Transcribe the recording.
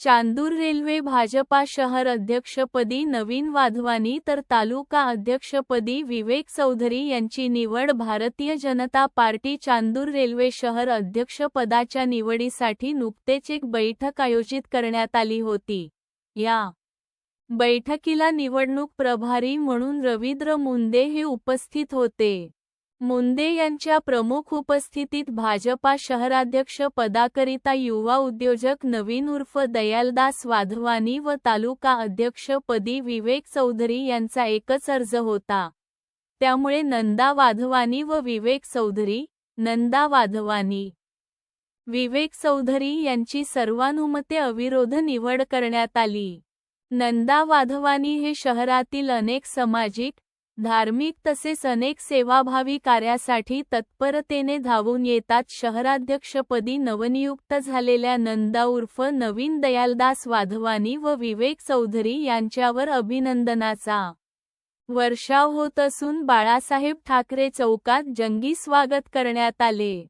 Chandur railway Bhajpa शहर अध्यक्षपदी नवीन वाधवानी तर तालुका अध्यक्षपदी विवेक चौधरी यांची निवड भारतीय जनता पार्टी चांदूर रेल्वे शहर अध्यक्षपदाच्या निवडीसाठी नुकतेच एक बैठक आयोजित करण्यात आली होती. या बैठकीला निवडणूक प्रभारी म्हणून रवींद्र मुंदे हे उपस्थित होते. मुंदे यांच्या प्रमुख उपस्थितीत भाजपा शहराध्यक्ष पदाकरिता युवा उद्योजक नवीन उर्फ दयालदास वाधवानी व तालुका अध्यक्ष पदी विवेक चौधरी यांचा एकच अर्ज होता. त्यामुळे नंदा वाधवानी व विवेक चौधरी नंदा वाधवानी. विवेक चौधरी यांची सर्वानुमते अविरोध निवड करण्यात आली. नंदा वाधवानी हे शहरातील अनेक सामाजिक धार्मिक तसेच अनेक सेवाभावी कार्यासाठी तत्परतेने धावून येतात. शहराध्यक्षपदी नवनियुक्त झालेल्या नंदा उर्फ नवीन दयालदास वाधवानी व विवेक चौधरी यांच्यावर अभिनंदनाचा वर्षाव होत असून बाळासाहेब ठाकरे चौकात जंगी स्वागत करण्यात आले.